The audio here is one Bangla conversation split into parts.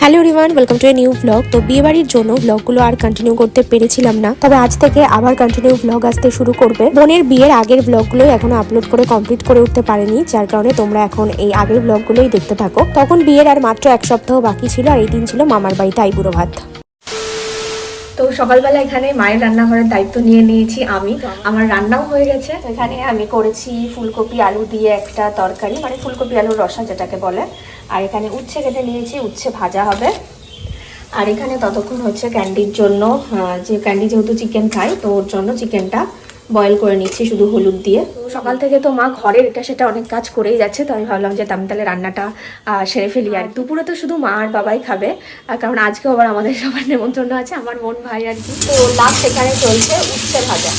Hello Riman welcome to a new blog তো বিয়ে বাড়ির জন্য ব্লগগুলো আর কন্টিনিউ করতে পেরেছিলাম না। তবে আজ থেকে আবার কন্টিনিউ ব্লগ আসতে শুরু করবে। বোনের বিয়ের আগের ব্লগগুলো এখনও আপলোড করে কমপ্লিট করে উঠতে পারেনি, যার কারণে তোমরা এখন এই আগের ব্লগগুলোই দেখতে থাকো। তখন বিয়ের আর মাত্র এক সপ্তাহ বাকি ছিল আর এই দিন ছিল মামার বাড়িতে আইবুড়ো ভাত। তো সকালবেলা এখানে মায়ের রান্না রান্নাঘরের দায়িত্ব নিয়ে নিয়েছি আমি। আমার রান্নাও হয়ে গেছে। তো এখানে আমি করেছি ফুলকপি আলু দিয়ে একটা তরকারি মানে ফুলকপি আলুর রসা যেটাকে বলে। আর এখানে উচ্ছে কেটে নিয়েছি উচ্ছে ভাজা হবে। আর এখানে ততক্ষণ হচ্ছে ক্যান্ডির জন্য যে ক্যান্ডি যেহেতু চিকেন খাই তো ওর জন্য চিকেনটা বয়েল করে নিচ্ছি শুধু হলুদ দিয়ে। সকাল থেকে তো মা ঘরের এটা সেটা অনেক কাজ করেই যাচ্ছে, তো আমি ভাবলাম যে আমি তাহলে রান্নাটা সেরে ফেলি। আর দুপুরে তো শুধু মা আর বাবাই খাবে আর কারণ আজকেও আবার আমাদের সবার নেমন্ত্রণ আছে, আমার মন ভাই আর কি। তো লাভ সেখানে চলছে উচ্ছে ভাজা।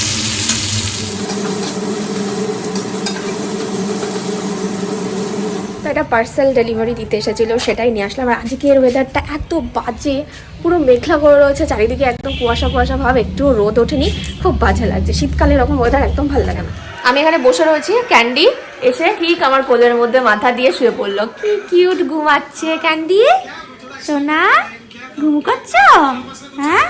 এটা পার্সেল ডেলিভারি দিতে এসেছিল সেটাই নিয়ে আসলাম। আর আজকের ওয়েদারটা এত বাজে, পুরো মেঘলা করে রয়েছে, চারিদিকে একদম কুয়াশা কুয়াশা ভাব, একটু রোদ ওঠেনি, খুব বাজে লাগছে। শীতকালে এরকম ওয়েদার একদম ভালো লাগে না। আমি এখানে বসে রয়েছি, ক্যান্ডি এসে ঠিক আমার কোলের মধ্যে মাথা দিয়ে শুয়ে পড়ল। কি কিউট ঘুমাচ্ছে ক্যান্ডি? সোনা, ঘুম করছ? হ্যাঁ?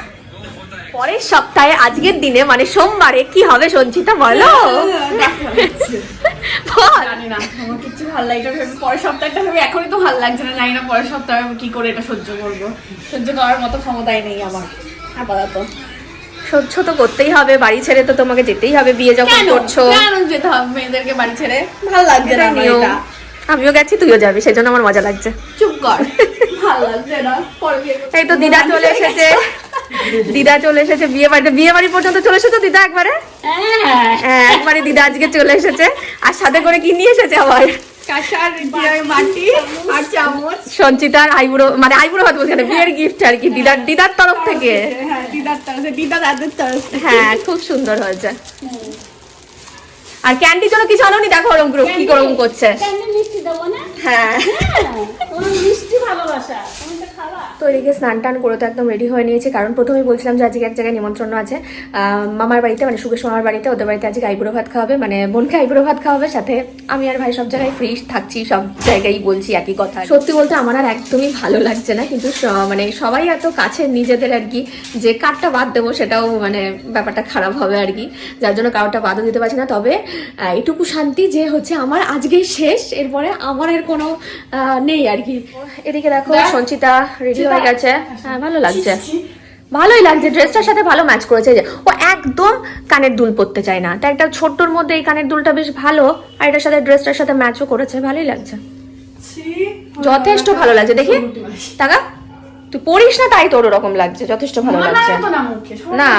পরের সপ্তাহে, আজকের দিনে মানে সোমবারে, কি হবে সঞ্চিতা বল। জানি না আমার কিছু ভালো লাগছে ভেবে পরের সপ্তাহটা ভেবে এখনই তো ভালো লাগছে না জানি না পরের সপ্তাহে আমি কি করে এটা সহ্য করব। সহ্য করার মতো ক্ষমতাই নেই আমার আপাতত। সহ্য তো করতেই হবে বাড়ি ছেড়ে তো তোমাকে যেতেই হবে বিয়ে যখন করছ। কেন যেতে হবে মেয়েদেরকে বাড়ি ছেড়ে? ভালো লাগছে না। এটা আমিও গেছি তুইও যাবি সেই জন্য আমার মজা লাগছে। চুপ কর। ভালো লাগছে না এই তো দিদা চলে এসেছে। দিদা চলে এসেছে বিয়ে বাড়িতে বিয়ে বাড়ি পর্যন্ত চলে এসেছ দিদা একবারে? হ্যাঁ হ্যাঁ একবারে দিদা আজকে চলে এসেছে। আর সাথে করে কি নিয়ে এসেছে আবার? সঞ্চিতার আইবুড়ো মানে আইবুড়ো বলছে বিয়ের গিফট আর কি দিদার দিদার তরফ থেকে। হ্যাঁ দিদার তরফে তরফে হ্যাঁ খুব সুন্দর হয়েছে। আর ক্যান্ডির জন্য কিছু আনোনি? দেখো ওরম গ্রুপ কি করছে। হ্যাঁ। মিষ্টি ভালোবাসা। তুমি তো এদিকে স্নান টান করে তো একদম রেডি হয়ে নিয়েছে। কারণ প্রথমেই বলছিলাম যে আজকে এক জায়গায় নিমন্ত্রণ আছে। মামার বাড়িতে মানে সুকেশ মামার বাড়িতে ওদের বাড়িতে আজকে আইবুড়ো ভাত খাওয়াবে মানে বোনকে আইবুড়ো ভাত খাওয়াবে সাথে আমি আর ভাই সব জায়গায় ফ্রি থাকছি সব জায়গায় বলছি একই কথা। সত্যি বলতে আমার আর একদমই ভালো লাগছে না কিন্তু মানে সবাই এত কাছে নিজেদের আর কি যে কারটা বাদ দেবো সেটাও মানে ব্যাপারটা খারাপ হবে আর কি। যার জন্য কারোটা বাদও দিতে পারছি না। তবে এটুকু শান্তি যে হচ্ছে আমার আজকেই শেষ। এরপরে আমার এর কোনো নেই আর কি। এদিকে দেখো সঞ্চিতা রেডি হয়ে গেছে। হ্যাঁ ভালো লাগছে। ভালোই লাগছে। ড্রেসটার সাথে ভালো ম্যাচ করেছে যে ও একদম কানের দুল পরতে চায় না। তা একটা ছোট্টর মধ্যে এই কানের দুলটা বেশ ভালো আর এটার সাথে ড্রেসটার সাথে ম্যাচও করেছে। ভালোই লাগছে। যথেষ্ট ভালো লাগছে। দেখি টাকা তুই পড়িস না তাই তোর ওরকম লাগছে যথেষ্ট ভালো লাগছে। না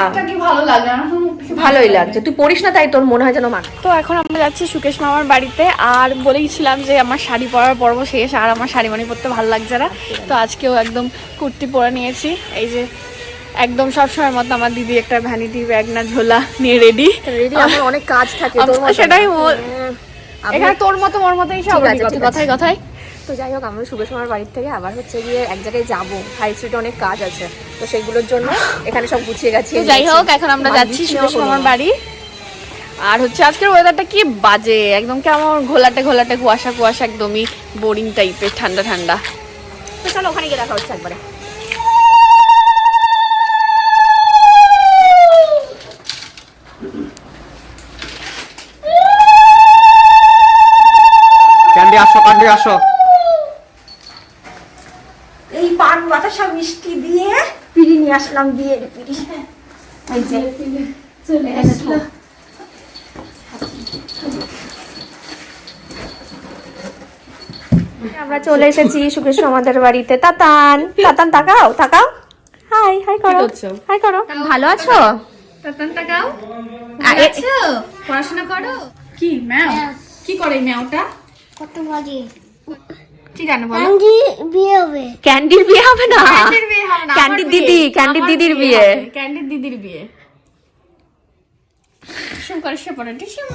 ভালোই লাগছে। তুই পড়িস না তাই তোর মনে হয় যেন মান তো এখন আমরা যাচ্ছি সুকেশ মামার বাড়িতে আর বলেইছিলাম যে আমার শাড়ি পরার পর্ব শেষ আর আমার শাড়ি মানি পরতে ভালো লাগছে না। তো আজকেও একদম কুর্তি পরে নিয়েছি। এই যে একদম সবসময় মতো আমার দিদি একটা ভ্যানিটি ব্যাগ না ঝোলা নিয়ে রেডি রেডি আমার অনেক কাজ থাকে তোর মতো সেটাই এখানে তোর মতো মোর মতোই সব ঠিক আছে, তো যাই হোক আমরা সুবেশ মামার বাড়ির থেকে আবার হচ্ছে গিয়ে এক জায়গায় যাব। হাই স্ট্রিটে অনেক কাজ আছে। তো সেগুলোর জন্য এখানে সব গুছিয়ে গেছি যাই হোক এখন আমরা যাচ্ছি সুকেশ মামার বাড়ি। আর হচ্ছে আজকের ওয়েদারটা কি বাজে? একদম কেমন ঘোলাটে ঘোলাটে কুয়াশা কুয়াশা একদমই বোরিং টাইপের ঠান্ডা ঠান্ডা। তো চলো ওখানে গিয়ে দেখা হচ্ছে একবারে। ক্যান্ডি আসো ক্যান্ডি আসো এই মিষ্টি দিয়ে পিড়ি নিয়ে আসলাম বিয়ের পিড়ি। এই যে চলে আসলো। আমরা চলে এসেছি সুকেশ আমাদের বাড়িতে। তাতান তাতান তাকাও তাকাও। হাই হাই করো। হাই করো। ভালো আছো? তাতান তাকাও। আ, এ- পড়াশোনা করো? কি ম্যাও কি করে ম্যাওটা কত মজে। কি জানো বলো? বিয়ে হবে। ক্যান্ডির বিয়ে হবে না? ক্যান্ডির বিয়ে হবে না ক্যান্ডির দিদি। ক্যান্ডির দিদির বিয়ে। ক্যান্ডির দিদির বিয়ে। শুন করে সে পড়ে টিসুম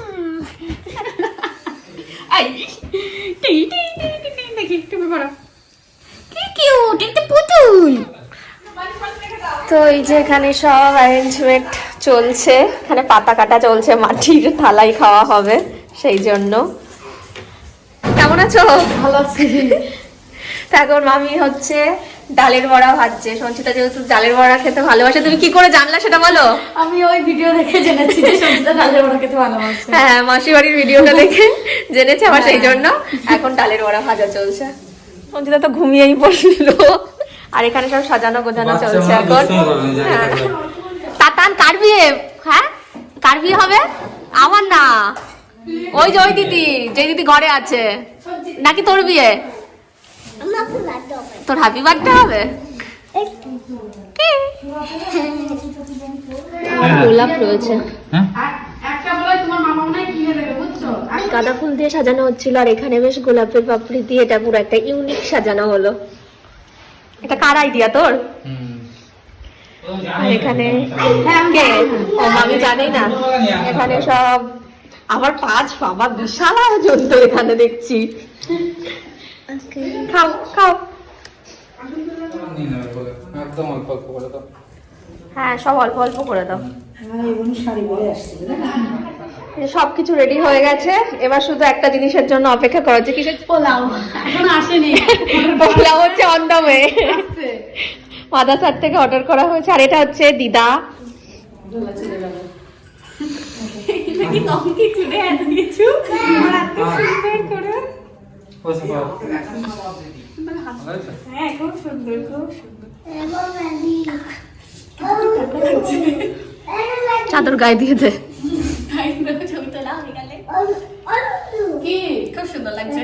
আই টি টি টি টি টি দেখি তুমি পড়ো। কি কিউট এটা পুতুল। তো এই যে এখানে সব অ্যারেঞ্জমেন্ট চলছে এখানে পাতা কাটা চলছে মাটির থালাই খাওয়া হবে সেই জন্য। আছো? ভালো আছে। এখন মামি হচ্ছে ডালের বড়া ভাজছে। সঞ্চিতা যেহেতু ডালের বড়া খেতে ভালোবাসে তুমি কি করে জানলা সেটা বলো? আমি ওই ভিডিও দেখে জেনেছি যে সবজিটা ডালের বড়া খেতে ভালোবাসে। হ্যাঁ মাসি বাড়ির ভিডিওটা দেখে জেনেছে আমার সেই জন্য। এখন ডালের বড়া ভাজা চলছে। সঞ্চিতা তো ঘুমিয়েই পড়ছিল। আর এখানে সব সাজানো গোছানো চলছে এখন। হ্যাঁ। তাতান কার বিয়ে? হ্যাঁ? কার বিয়ে হবে? আমার না। ওই যে ওই দিদি যে দিদি ঘরে আছে। নাকি তোর বিয়ে? তোর হ্যাপি বার্থডে হবে? গোলাপ রয়েছে। গাঁদা ফুল দিয়ে সাজানো হচ্ছিল আর এখানে বেশ গোলাপের পাপড়ি দিয়ে এটা পুরো একটা ইউনিক সাজানো হলো। এটা কার আইডিয়া তোর? আর এখানে আমি জানি। না। এখানে সব আবার পাঁচ বাবা বিশাল আয়োজন তো এখানে দেখছি। খাও খাও। একদম অল্প অল্প করে দাও। হ্যাঁ সব অল্প অল্প করে দাও। সব কিছু রেডি হয়ে গেছে। এবার শুধু একটা জিনিসের জন্য অপেক্ষা করা হচ্ছে কিসের পোলাও। এখন আসেনি। পোলাও হচ্ছে অন দ্য ওয়ে মাদাসার থেকে অর্ডার করা হয়েছে আর এটা হচ্ছে দিদা। বসে পড়ো। এবার ম্যান্ডি চাদর গায়ে দিয়ে দে। কি? খুব সুন্দর লাগছে।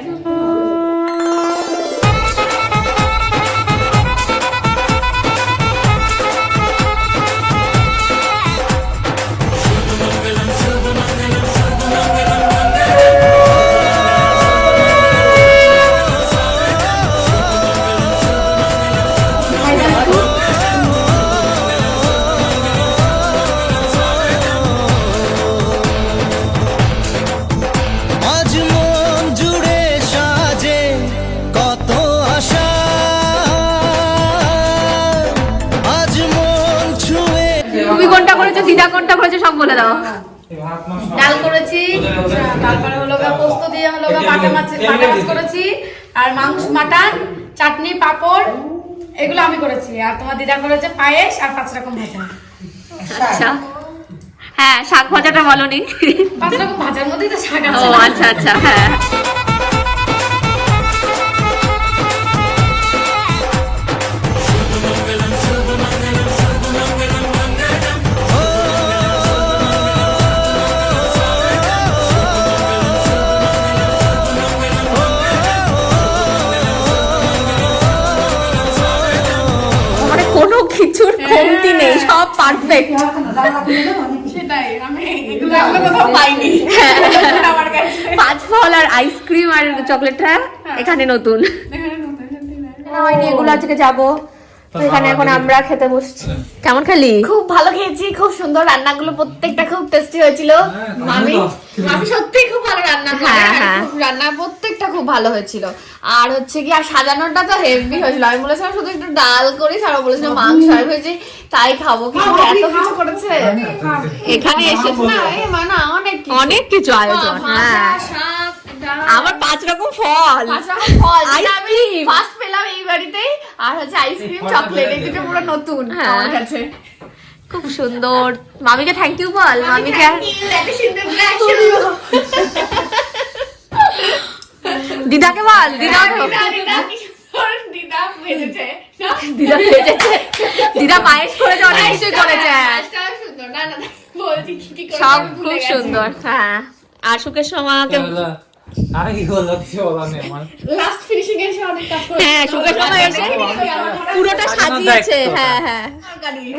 করেছ দিদা কোনটা করেছ সব বলে দাও। এই ভাত মাছ সব- ডাল করেছি তারপরে হলো গা পোস্ত দিয়ে হলো গা বাটা মাছ বাটা মাছ করেছি আর মাংস মাটন চাটনি পাপড় এগুলো আমি করেছি। আর তোমার দিদা করেছে পায়েস আর পাঁচ রকম ভাজা। আচ্ছা। হ্যাঁ শাক ভাজাটা বলনি পাঁচ রকম ভাজার মধ্যেই তো শাক ও আছে না? আচ্ছা আচ্ছা হ্যাঁ। কমতি নেই সব পারফেক্ট সেটাই আমি এগুলো কোথাও পাইনি। পাঁচ ফল আর আইসক্রিম আর চকলেটটা এখানে নতুন। হয়নি এগুলো আজকে যাব। এখানে এখন আমরা খেতে বসছি। কেমন খেলি? খুব ভালো খেয়েছি খুব সুন্দর রান্নাগুলো প্রত্যেকটা খুব টেস্টি হয়েছিল। মামি মামি সত্যি খুব ভালো রান্না করে হ্যাঁ, আর হ্যাঁ। রান্না প্রত্যেকটা খুব ভালো হয়েছিল। আর হচ্ছে কি আর সাজানোটা তো হেভি হয়েছিল। আমি বলেছিলাম শুধু একটু ডাল করি সারা বলেছিলাম মাংস আর হয়েছে তাই খাব। কিন্তু এত কিছু করেছে। এখানে এসে না মানে অনেক অনেক কিছু আয়োজন হ্যাঁ। আবার পাঁচ রকম ফল। পাঁচ রকম ফল আমি। ফার্স্ট পেলাম এই বাড়িতেই আর হচ্ছে আইসক্রিম চকলেট এই দুটো পুরো নতুন হ্যাঁ। আমার কাছে। খুব সুন্দর। মামিকে থ্যাংক ইউ বল। মামিকে দিদাকে বল দিদা। দিদা ভেজেছে দিদা পায়েস করেছে অনেক কিছুই করেছে সব খুব সুন্দর হ্যাঁ। আর সুকেশ মামাকে লাস্ট ফিনিশিং অনেক কাজ করে হ্যাঁ সুকেশ মামা এসে পুরোটা সাজিয়েছে হ্যাঁ হ্যাঁ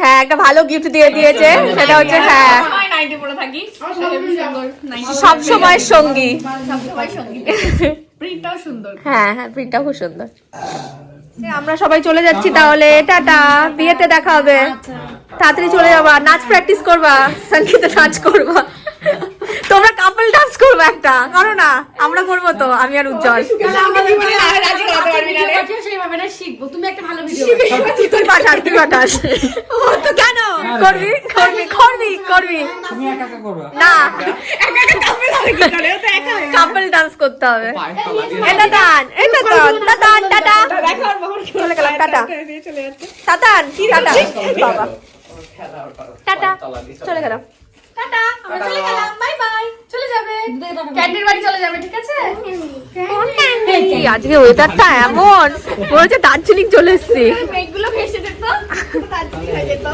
হ্যাঁ একটা ভালো গিফট দিয়ে দিয়েছে সেটা হচ্ছে হ্যাঁ। সব সঙ্গী। প্রিন্টটাও সুন্দর। হ্যাঁ হ্যাঁ প্রিন্টটা খুব সুন্দর। আমরা সবাই চলে যাচ্ছি তাহলে টাটা বিয়েতে দেখা হবে। তাড়াতাড়ি চলে যাবা নাচ প্র্যাকটিস করবা সঙ্গীতে নাচ করবা। তোমরা কাপল ডান্স করবে একটা। করো না আমরা করব তো আমি আর উজ্জ্বল। শিখব। তুমি একটা ভালো ভিডিও তুই পাঠাস তুই পাঠাস তো কেন? করবি করবি করবি করবি। তুমি একা একা করবে? না। কাপল ডান্স করতে হবে। এটা দান এটা দান দাদান টাটা। চলে গেলাম টাটা। টাটান টাটা বাবা। টাটা। চলে গেলাম। টাটা আমরা চলে গেলাম বাই বাই চলে যাবে। ক্যান্ডির বাড়ি চলে যাবে ঠিক আছে? আজকে ওয়েদারটা এমন মনে হচ্ছে দার্জিলিং চলে এসছি। মেঘগুলো ভেসে যেত দার্জিলিং হয়ে যেত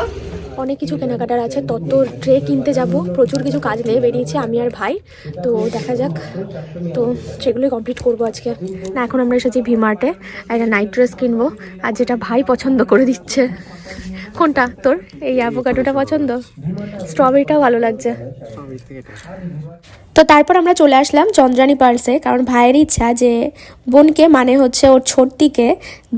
অনেক কিছু কেনাকাটার আছে তত ট্রে কিনতে যাব প্রচুর কিছু কাজ নিয়ে বেরিয়েছি আমি আর ভাই। তো দেখা যাক তো সেগুলোই কমপ্লিট করব আজকে। না এখন আমরা এসেছি ভিমার্টে একটা নাইট ড্রেস কিনবো আর যেটা ভাই পছন্দ করে দিচ্ছে। কোনটা? তোর? এই অ্যাভোকাডোটা পছন্দ? স্ট্রবেরিটাও ভালো লাগছে। তো তারপর আমরা চলে আসলাম চন্দ্রানী পার্সে কারণ ভাইয়ের ইচ্ছা যে বোনকে মানে হচ্ছে ওর ছোটদিকে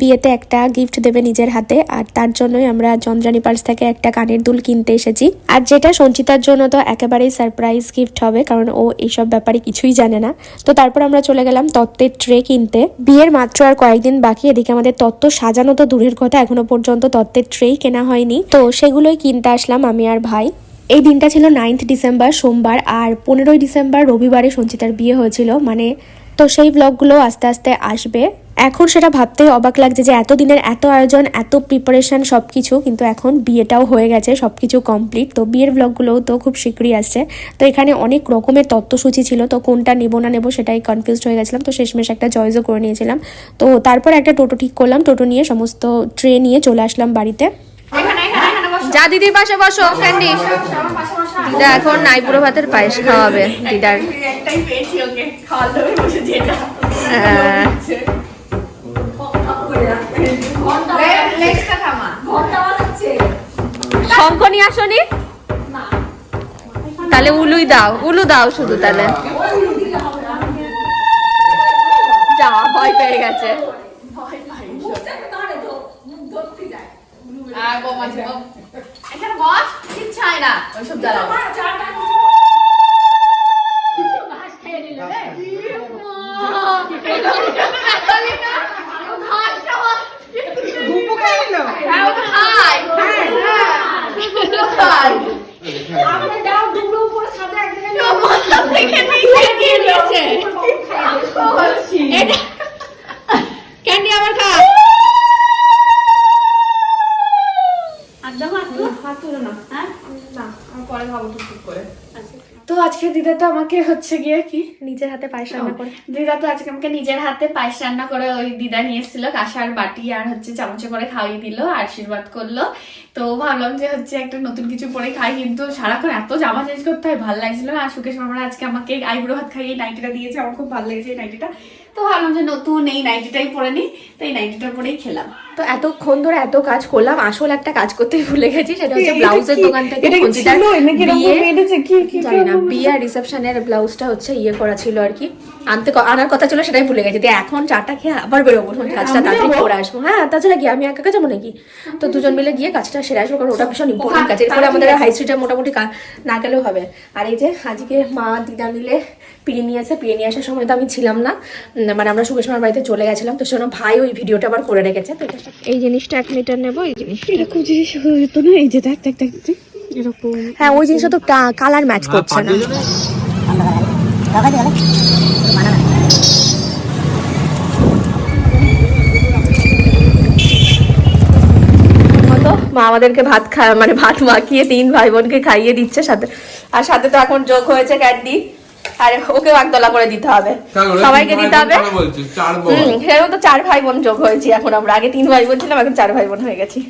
বিয়েতে একটা গিফট দেবে নিজের হাতে, আর তার জন্যই আমরা চন্দ্রানী পার্স থেকে একটা কানের দুল কিনতে এসেছি। আর যেটা সঞ্চিতার জন্য তো একেবারেই সারপ্রাইজ গিফট হবে, কারণ ও এইসব ব্যাপারে কিছুই জানে না। তো তারপর আমরা চলে গেলাম তত্ত্বের ট্রে কিনতে। বিয়ের মাত্র আর কয়েকদিন বাকি, এদিকে আমাদের তত্ত্ব সাজানো তো দূরের কথা, এখনও পর্যন্ত তত্ত্বের ট্রেই কেনা হয়নি। তো সেগুলোই কিনতে আসলাম আমি আর ভাই। এই দিনটা ছিল নাইন্থ ডিসেম্বর সোমবার আর পনেরোই ডিসেম্বর রবিবারে সঞ্চিতার বিয়ে হয়েছিল। মানে তো সেই ব্লগগুলো আস্তে আস্তে আসবে। এখন সেটা ভাবতেই অবাক লাগছে যে এত দিনের এত আয়োজন, এত প্রিপারেশন সব কিছু কিন্তু এখন বিয়েটাও হয়ে গেছে সব কিছু কমপ্লিট তো বিয়ের ব্লগগুলোও তো খুব শীঘ্রই আসছে। তো এখানে অনেক রকমের তত্ত্বসূচি ছিল, তো কোনটা নেব না নেব সেটাই কনফিউজড হয়ে গেছিলাম। তো শেষমেশ একটা চয়েসও করে নিয়েছিলাম। তো তারপর একটা টোটো ঠিক করলাম। টোটো নিয়ে সমস্ত ট্রে নিয়ে চলে আসলাম বাড়িতে। যা দিদির পাশে বসো ক্যান্ডি দিদা এখন নাইপুরো ভাতের পায়েস খাওয়াবে দিদার। থামা। শঙ্খ নিয়ে আসনি? তাহলে উলুই দাও উলু দাও শুধু তাহলে। যা ভয় পেয়ে গেছে আর বৌমা ছিল এখানে বস কিচ্ছু হয় না। ওইসব জ্বালাও। এটা- তো আজকে দিদা তো আমাকে হচ্ছে গিয়ে কি? নিজের হাতে পায়েস রান্না করে। দিদা তো আজকে আমাকে নিজের হাতে পায়েস রান্না করে ওই দিদা নিয়ে এসেছিল কাঁসার বাটি আর হচ্ছে চামচে করে খাইয়ে দিল আশীর্বাদ করল। তো ভাবলাম যে হচ্ছে একটা নতুন কিছু পরে খাই কিন্তু সারাক্ষণ এত জামা চেঞ্জ করতে হয় ভালো লাগছিল না। আর সুকেশ মামারা আজকে আমাকে আইব্রো হাত খাইয়ে নাইটিটা দিয়েছে আমার খুব ভালো লেগেছে এই নাইটিটা। তো ভাবলাম যে নতুন এই নাইটিটাই পরে নিই তো এই নাইটিটা পরেই খেলাম। তো এতক্ষণ ধরে এত কাজ করলাম আসল একটা কাজ করতেই ভুলে গেছি সেটা হচ্ছে ব্লাউজের দোকান থেকে জানি না। বিয়ে রিসেপশনের ব্লাউজটা হচ্ছে ইয়ে করা ছিল আর কি। আনতে আনার কথা ছিল সেটাই ভুলে গেছি। দিয়ে এখন চাটা খেয়ে আবার বেরোবো কাজটা তাড়াতাড়ি করে আসব। হ্যাঁ তাছাড়া কি আমি একা একা যাব নাকি? তো দুজন মিলে গিয়ে কাজটা সেরে আসব কারণ ওটা ভীষণ ইম্পর্টেন্ট কাজ। এরপরে আমাদের হাই স্ট্রিটে মোটামুটি কা- না গেলেও হবে। আর এই যে আজকে মা দিদা মিলে পিড়ি নিয়ে আসে পিড়ি নিয়ে আসার সময় তো আমি ছিলাম না। মানে আমরা সুকেশমার বাড়িতে চলে গেছিলাম তো সেজন্য ভাই ওই ভিডিওটা আবার করে রেখেছে তো এই জিনিসটা এক লিটার নেব এই জিনিস? এরকম জিনিস হতো না এই যে দেখ দেখ দেখ দেখ, এরকম। হ্যাঁ ওই জিনিসটা তো কালার ম্যাচ করছে না। মা আমাদেরকে ভাত খা মানে ভাত মাখিয়ে তিন ভাই বোনকে খাইয়ে দিচ্ছে সাথে। আর সাথে তো এখন যোগ হয়েছে ক্যান্ডি। আর ওকেও একতলা করে দিতে হবে। সবাইকে দিতে হবে। সেরকম তো চার ভাই বোন যোগ হয়েছি এখন আমরা। আগে তিন ভাই বোন ছিলাম এখন চার ভাই বোন হয়ে গেছি।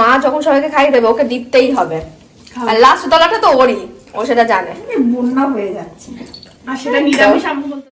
মা যখন সবাইকে খাইয়ে দেবে ওকে দিতেই হবে। আর লাস্ট তলাটা তো ওরই ও সেটা জানে। বন্যা হয়ে যাচ্ছে। আর সেটা নিরামিষ আমি বলতে